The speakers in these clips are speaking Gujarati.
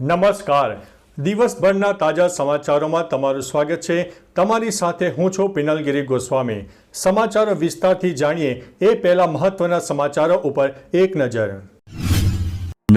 નમસ્કાર. દિવસભરના તાજા સમાચારોમાં તમારું સ્વાગત છે. તમારી સાથે હું છું પિનલગીરી ગોસ્વામી. સમાચારો વિસ્તારથી જાણીએ એ પહેલા મહત્વના સમાચારો ઉપર એક નજર.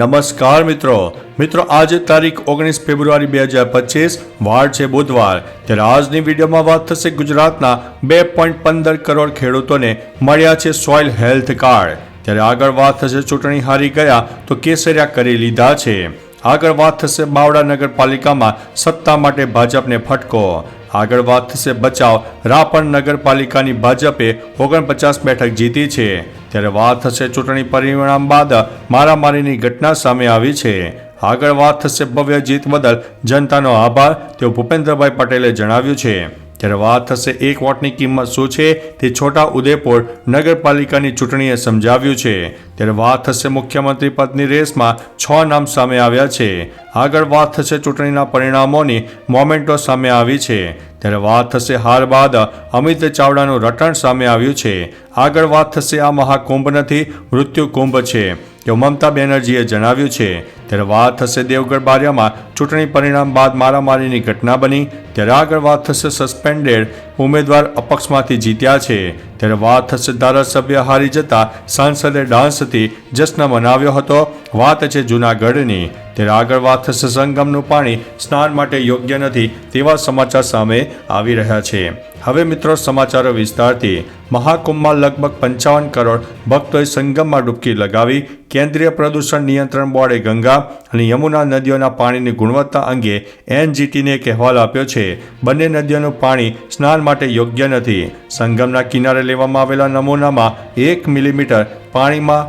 નમસ્કાર મિત્રો. મિત્રો, આજે તારીખ ઓગણીસ ફેબ્રુઆરી બે હજાર પચીસ, વાર છે બુધવાર. ત્યારે આજની વિડીયોમાં વાત થશે ગુજરાતના બે પોઈન્ટ પંદર કરોડ ખેડૂતોને મળ્યા છે સોઇલ હેલ્થ કાર્ડ. ત્યારે આગળ વાત થશે ચૂંટણી હારી ગયા તો કેસરિયા કરી લીધા છે. આગળ વાત થશે બાવડા નગરપાલિકામાં સત્તા માટે ભાજપને ફટકો. આગળ વાત થશે બચાવ. રાપણ નગરપાલિકાની ભાજપે ઓગણપચાસ બેઠક જીતી છે. ત્યારે વાત થશે ચૂંટણી પરિણામ બાદ મારામારીની ઘટના સામે આવી છે. આગળ વાત થશે ભવ્ય જીત બદલ જનતાનો આભાર. તેવું ભૂપેન્દ્રભાઈ પટેલે જણાવ્યું છે. ત્યારે વાત થશે એક વોટની કિંમત શું છે તે છોટા ઉદેપુર નગરપાલિકાની ચૂંટણીએ સમજાવ્યું છે. ત્યારે વાત થશે મુખ્યમંત્રી પદની રેસમાં છ નામ સામે આવ્યા છે. આગળ વાત થશે ચૂંટણીના પરિણામોની મોમેન્ટો સામે આવી છે. ત્યારે વાત થશે હાર બાદ અમિત ચાવડાનું રટણ સામે આવ્યું છે. આગળ વાત થશે આ મહાકુંભ નથી, મૃત્યુ કુંભ છે. તેવું મમતા બેનર્જીએ જણાવ્યું છે. ત્યારે વાત થશે દેવગઢ બારિયામાં. ચૂંટણી પરિણામ બાદ મારામારીની ઘટના બની. ત્યારે આગળ વાત થશે સસ્પેન્ડેડ ઉમેદવાર અપક્ષમાંથી જીત્યા છે. ત્યારે વાત થશે ધારાસભ્ય હારી જતા સાંસદે ડાન્સથી જશ્ન મનાવ્યો હતો. વાત છે જૂનાગઢની. ત્યારે આગળ વાત થશે સંગમનું પાણી. સ્નાન માટે યોગ્ય નથી તેવા સમાચાર સામે આવી રહ્યા છે. હવે મિત્રો સમાચારો વિસ્તારથી. મહાકુંભમાં લગભગ પંચાવન કરોડ ભક્તોએ સંગમમાં ડૂબકી લગાવી કેન્દ્રીય પ્રદૂષણ નિયંત્રણ બોર્ડે ગંગા અને યમુના નદીઓના પાણીની ગુણવત્તા અંગે એનજીટીને એક અહેવાલ આપ્યો છે. બંને નદીઓનું પાણી સ્નાન માટે યોગ્ય નથી. સંગમના કિનારે લેવામાં આવેલા નમૂનામાં એક મિલીમીટર પાણીમાં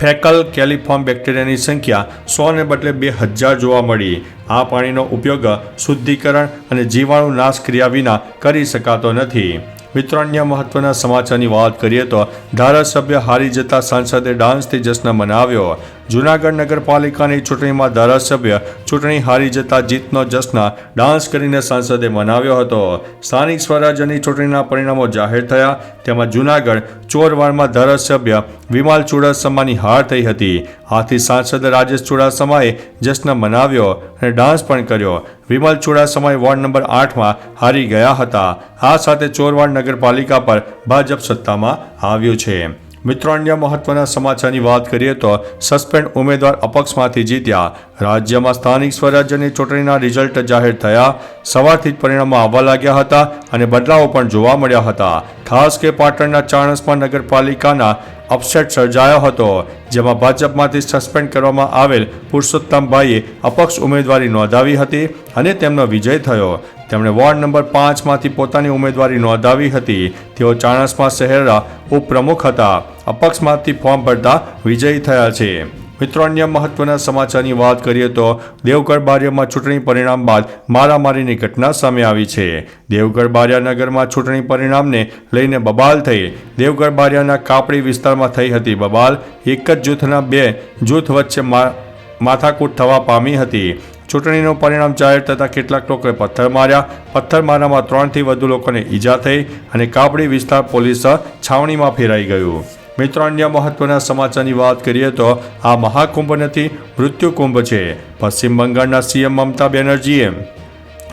ફેકલ કેલિફોર્મ બેક્ટેરિયાની સંખ્યા સોને બદલે બે હજાર જોવા મળી. આ પાણીનો ઉપયોગ શુદ્ધિકરણ અને જીવાણુ નાશ ક્રિયા વિના કરી શકાતો નથી. મિત્રો, અન્ય મહત્વના સમાચારની વાત કરીએ તો ધારાસભ્ય હારી જતા સાંસદે ડાન્સથી જશ્ન મનાવ્યો. જૂનાગઢ નગરપાલિકાની ચૂંટણીમાં ધારાસભ્ય ચૂંટણી હારી જતા જીતનો જશ્ન ડાન્સ કરીને સાંસદે મનાવ્યો હતો. સ્થાનિક સ્વરાજ્યની ચૂંટણીના પરિણામો જાહેર થયા. તેમાં જૂનાગઢ, ચોરવાડમાં ધારાસભ્ય વિમાલ ચુડાસમાની હાર થઈ હતી. આથી સાંસદ રાજેશ ચુડાસમાએ જશ્ન મનાવ્યો અને ડાન્સ પણ કર્યો. વિમલ ચુડાસમાએ વોર્ડ નંબર આઠમાં હારી ગયા હતા. આ સાથે ચોરવાડ નગરપાલિકા પર ભાજપ સત્તામાં આવ્યું છે. મિત્રો, અન્ય મહત્વના સમાચારની વાત કરીએ તો સસ્પેન્ડ ઉમેદવાર અપક્ષમાંથી જીત્યા. રાજ્યમાં સ્થાનિક સ્વરાજ્યની ચૂંટણીના રિઝલ્ટ જાહેર થયા. સવારથી જ પરિણામો આવવા લાગ્યા હતા અને બદલાવો પણ જોવા મળ્યા હતા. ખાસ કે પાટણના ચાણસમાં નગરપાલિકાના અપસેટ સર્જાયો હતો, જેમાં ભાજપમાંથી સસ્પેન્ડ કરવામાં આવેલ પુરુષોત્તમભાઈએ અપક્ષ ઉમેદવારી નોંધાવી હતી અને તેમનો વિજય થયો. તેમણે વોર્ડ નંબર પાંચમાંથી પોતાની ઉમેદવારી નોંધાવી હતી. તેઓ ચાણસમાં શહેરના ઉપપ્રમુખ હતા. અપક્ષમાંથી ફોર્મ ભરતા વિજયી થયા છે. મિત્રો, અન્ય મહત્વના સમાચારની વાત કરીએ તો દેવગઢ બારિયામાં ચૂંટણી પરિણામ બાદ મારામારીની ઘટના સામે આવી છે. દેવગઢ બારિયા નગરમાં ચૂંટણી પરિણામને લઈને બબાલ થઈ. દેવગઢ બારિયાના કાપડી વિસ્તારમાં થઈ હતી બબાલ. એક જ જૂથના બે જૂથ વચ્ચે માથાકૂટ થવા પામી હતી. ચૂંટણીનું પરિણામ જાહેર થતાં કેટલાક લોકોએ પથ્થર માર્યા. પથ્થરમારામાં ત્રણથી વધુ લોકોને ઈજા થઈ અને કાપડી વિસ્તાર પોલીસ છાવણીમાં ફેરાઈ ગયું. મિત્રો, અન્ય મહત્વના સમાચારની વાત કરીએ તો આ મહાકુંભ નથી મૃત્યુકુંભ છે. પશ્ચિમ બંગાળના સીએમ મમતા બેનર્જીએ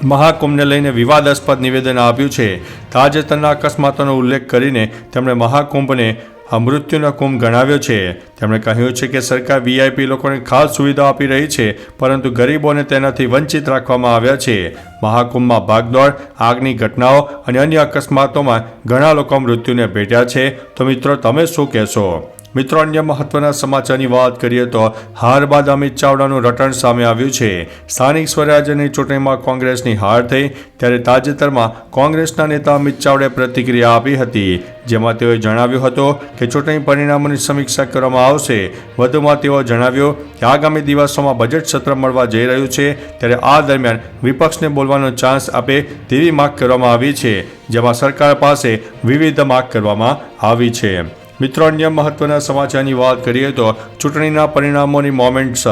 મહાકુંભને લઈને વિવાદાસ્પદ નિવેદન આપ્યું છે. તાજેતરના અકસ્માતોનો ઉલ્લેખ કરીને તેમણે મહાકુંભને આ મૃત્યુનો કુંભ ગણાવ્યો છે. તેમણે કહ્યું છે કે સરકાર વીઆઈપી લોકોને ખાસ સુવિધાઓ આપી રહી છે, પરંતુ ગરીબોને તેનાથી વંચિત રાખવામાં આવ્યા છે. મહાકુંભમાં ભાગદોડ, આગની ઘટનાઓ અને અન્ય અકસ્માતોમાં ઘણા લોકો મૃત્યુને ભેટ્યા છે. તો મિત્રો, તમે શું કહેશો? મિત્રો, અન્ય મહત્વના સમાચારની વાત કરીએ તો હાર બાદ અમિત ચાવડાનું રટણ સામે આવ્યું છે. સ્થાનિક સ્વરાજ્યની ચૂંટણીમાં કોંગ્રેસની હાર થઈ, ત્યારે તાજેતરમાં કોંગ્રેસના નેતા અમિત ચાવડાએ પ્રતિક્રિયા આપી હતી. જેમાં તેઓએ જણાવ્યું હતું કે ચૂંટણી પરિણામોની સમીક્ષા કરવામાં આવશે. વધુમાં તેઓ જણાવ્યું કે આગામી દિવસોમાં બજેટ સત્ર મળવા જઈ રહ્યું છે, ત્યારે આ દરમિયાન વિપક્ષને બોલવાનો ચાન્સ આપે તેવી માંગ કરવામાં આવી છે, જેમાં સરકાર પાસે વિવિધ માંગ કરવામાં આવી છે. મિત્રો, અન્ય મહત્વના સમાચારની વાત કરીએ તો ચૂંટણીના પરિણામોની મોમેન્ટ્સ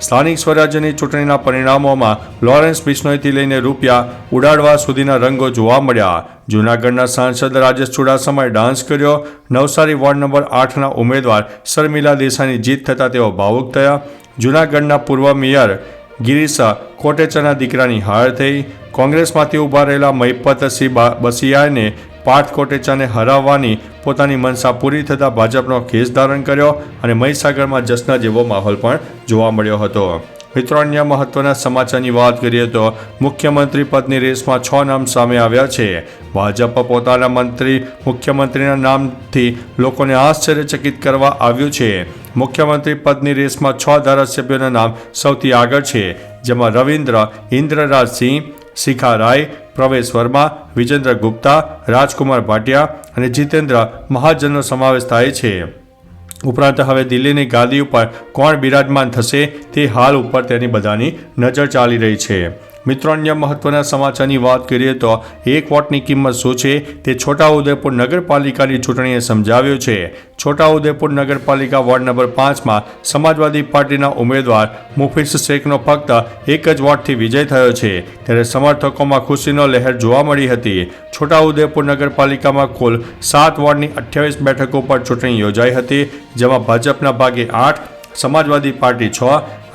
સ્થાનિક સ્વરાજ્યની ચૂંટણીના પરિણામોમાં લોરેન્સ બિશ્નોઈથી લઈને રૂપિયા ઉડાડવા સુધીના રંગો જોવા મળ્યા. જૂનાગઢના સાંસદ રાજેશ ચુડાસમાએ ડાન્સ કર્યો. નવસારી વોર્ડ નંબર આઠના ઉમેદવાર શર્મિલા દેસાઈની જીત થતાં તેઓ ભાવુક થયા. જૂનાગઢના પૂર્વ મેયર ગિરીશ કોટેચાના દીકરાની હાર થઈ. કોંગ્રેસમાંથી ઊભા રહેલા મહિપતસિંહ બા- બસિયાને પાર્થ કોટેચાને હરાવવાની પોતાની મનસા પૂરી થતાં ભાજપનો કેસ ધારણ કર્યો અને મહીસાગરમાં જશ્ન જેવો માહોલ પણ જોવા મળ્યો હતો. મિત્રો, અન્ય મહત્વના સમાચારની વાત કરીએ તો મુખ્યમંત્રી પદની રેસમાં છ નામ સામે આવ્યા છે. ભાજપ પોતાના મંત્રી, મુખ્યમંત્રીના નામથી લોકોને આશ્ચર્યચકિત કરવા આવ્યું છે. મુખ્યમંત્રી પદની રેસમાં છ ધારાસભ્યોના નામ સૌથી આગળ છે, જેમાં રવિન્દ્ર, ઇન્દ્રરાજસિંહ શિખા રાય પ્રવેશ વર્મા વિજેન્દ્ર ગુપ્તા, રાજકુમાર ભાટિયા અને જીતેન્દ્ર મહાજનનો સમાવેશ થાય છે. ઉપરાંત હવે દિલ્હીની ગાદી ઉપર કોણ બિરાજમાન થશે તે હાલ ઉપર તેની બધાની નજર ચાલી રહી છે. મિત્રો, અન્ય મહત્વના સમાચારની વાત કરીએ તો એક વોટની કિંમત શું છે તે છોટાઉદેપુર નગરપાલિકાની ચૂંટણીએ સમજાવ્યું છે. છોટાઉદેપુર નગરપાલિકા વોર્ડ નંબર પાંચમાં સમાજવાદી પાર્ટીના ઉમેદવાર મુફીસ શેખનો ફક્ત એક જ વોટથી વિજય થયો છે. ત્યારે સમર્થકોમાં ખુશીનો લહેર જોવા મળી હતી. છોટાઉદેપુર નગરપાલિકામાં કુલ સાત વોર્ડની અઠ્યાવીસ બેઠકો પર ચૂંટણી યોજાઈ હતી, જેમાં ભાજપના ભાગે આઠ સમાજવાદી પાર્ટી છ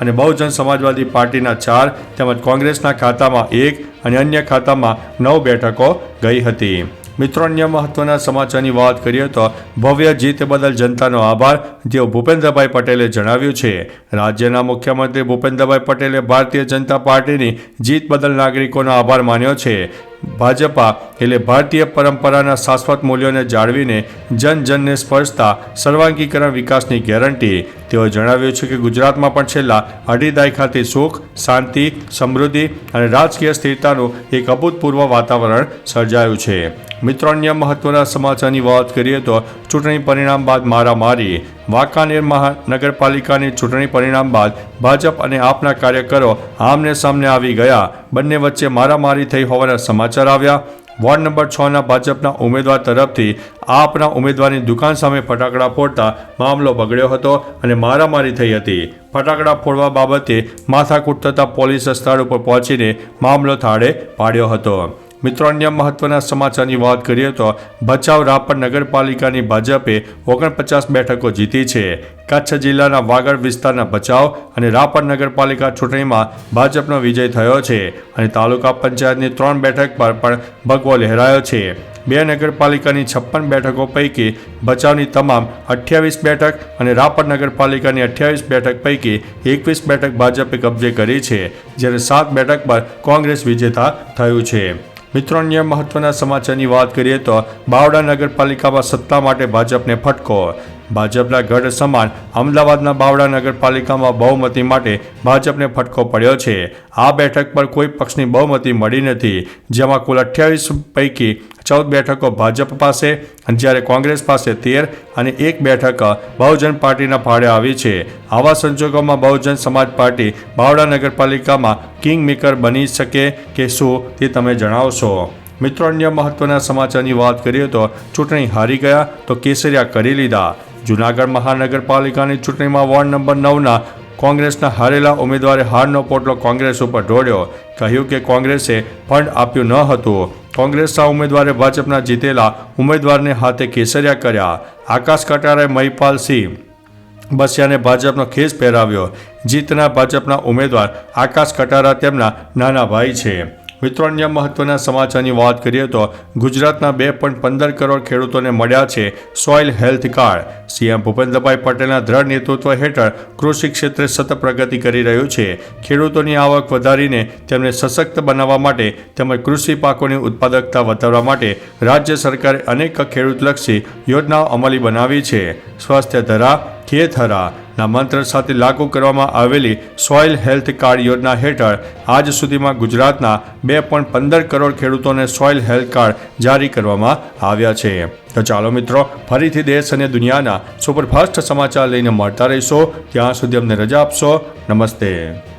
અને બહુજન સમાજવાદી પાર્ટીના ચાર તેમજ કોંગ્રેસના ખાતામાં એક અને અન્ય ખાતામાં નવ બેઠકો ગઈ હતી. મિત્રો, અન્ય મહત્વના સમાચારની વાત કરીએ તો ભવ્ય જીત બદલ જનતાનો આભાર. જેવું ભૂપેન્દ્રભાઈ પટેલે જણાવ્યું છે, રાજ્યના મુખ્યમંત્રી ભૂપેન્દ્રભાઈ પટેલે ભારતીય જનતા પાર્ટીની જીત બદલ નાગરિકોનો આભાર માન્યો છે. ભાજપા એટલે ભારતીય પરંપરાના શાશ્વત મૂલ્યોને જાળવીને જન જનને સ્પર્શતા સર્વાંગીકરણ વિકાસની ગેરંટી તેઓએ જણાવ્યું છે કે ગુજરાતમાં પણ છેલ્લા અઢી દાયકાથી સુખ, શાંતિ, સમૃદ્ધિ અને રાજકીય સ્થિરતાનું એક અભૂતપૂર્વ વાતાવરણ સર્જાયું છે. મિત્રો, અન્ય મહત્વના સમાચારની વાત કરીએ તો ચૂંટણી પરિણામ બાદ મારામારી, વાંકાનેર મહાનગરપાલિકાની ચૂંટણી પરિણામ બાદ ભાજપ અને આપના કાર્યકરો આમને સામને આવી ગયા. બંને વચ્ચે મારામારી થઈ હોવાના સમાચાર આવ્યા. વોર્ડ નંબર છના ભાજપના ઉમેદવાર તરફથી આપના ઉમેદવારની દુકાન સામે ફટાકડા ફોડતા મામલો બગડ્યો હતો અને મારામારી થઈ હતી. ફટાકડા ફોડવા બાબતે માથાકૂટ થતાં પોલીસ સ્થળ ઉપર પહોંચીને મામલો થાળે પાડ્યો હતો. મિત્રો, અન્ય મહત્વના સમાચારની વાત કરીએ તો ભચાઉ રાપર નગરપાલિકાની ભાજપે ઓગણપચાસ બેઠકો જીતી છે. કચ્છ જિલ્લાના વાગડ વિસ્તારના ભચાઉ અને રાપર નગરપાલિકા ચૂંટણીમાં ભાજપનો વિજય થયો છે અને તાલુકા પંચાયતની ત્રણ બેઠક પર પણ ભગવો લહેરાયો છે. બે નગરપાલિકાની છપ્પન બેઠકો પૈકી ભચાઉની તમામ અઠ્યાવીસ બેઠક અને રાપર નગરપાલિકાની અઠ્યાવીસ બેઠક પૈકી એકવીસ બેઠક ભાજપે કબજે કરી છે, જ્યારે સાત બેઠક પર કોંગ્રેસ વિજેતા થયું છે. મિત્રો અન્ય મહત્વના સમાચારની વાત કરીએ તો બાવડા નગરપાલિકામાં સત્તા માટે ભાજપને ફટકો. ભાજપના ગઢ સમાન અમદાવાદના બાવડા નગરપાલિકામાં બહુમતી માટે ભાજપને ફટકો પડ્યો છે. આ બેઠક પર કોઈ પક્ષની બહુમતી મળી નથી, જેમાં કુલ અઠ્યાવીસ પૈકી ચૌદ બેઠકો ભાજપ પાસે, જ્યારે કોંગ્રેસ પાસે તેર અને એક બેઠક બહુજન પાર્ટીના ફાળે આવી છે. આવા સંજોગોમાં બહુજન સમાજ પાર્ટી બાવડા નગરપાલિકામાં કિંગ મેકર બની શકે કે શું તે તમે જણાવશો? મિત્રો, અન્ય મહત્વના સમાચારની વાત કરીએ તો ચૂંટણી હારી ગયા તો કેસરિયા કરી લીધા. જૂનાગઢ મહાનગરપાલિકાની ચૂંટણીમાં વોર્ડ નંબર નવના કોંગ્રેસના હારેલા ઉમેદવારે હારનો પોટલો કોંગ્રેસ ઉપર ઢોળ્યો. કહ્યું કે કોંગ્રેસે ફંડ આપ્યું ન હતું. કોંગ્રેસના ઉમેદવારે ભાજપના જીતેલા ઉમેદવારને હાથે કેસરિયા કર્યા. આકાશ કટારે, મહિપાલ સિંહ બસિયાને ભાજપનો ખેસ પહેરાવ્યો. જીતના ભાજપના ઉમેદવાર આકાશ કટારા તેમના નાના ભાઈ છે. મિત્રો, અન્ય મહત્વના સમાચારની વાત કરીએ તો ગુજરાતના બે પોઈન્ટ પંદર કરોડ ખેડૂતોને મળ્યા છે soil health card CM Bhupendrabhai પટેલના દ્રઢ નેતૃત્વ હેઠળ કૃષિ ક્ષેત્રે સતત પ્રગતિ કરી રહ્યું છે. ખેડૂતોની આવક વધારીને તેમને સશક્ત બનાવવા માટે તેમજ કૃષિ પાકોની ઉત્પાદકતા વધારવા માટે રાજ્ય સરકારે અનેક ખેડૂતલક્ષી યોજનાઓ અમલી બનાવી છે. સ્વાસ્થ્ય ધરા, ખેત હરા ના મંત્ર સાથે લાગુ કરવામાં આવેલી સોઇલ હેલ્થ કાર્ડ યોજના હેઠળ આજ સુધીમાં ગુજરાતના બે પોઈન્ટ પંદર કરોડ ખેડૂતોને સોઇલ હેલ્થ કાર્ડ જારી કરવામાં આવ્યા છે. તો ચાલો મિત્રો, ફરીથી દેશ અને દુનિયાના સુપરફાસ્ટ સમાચાર લઈને મળતા રહીશો. ત્યાં સુધી અમને રજા આપશો. નમસ્તે.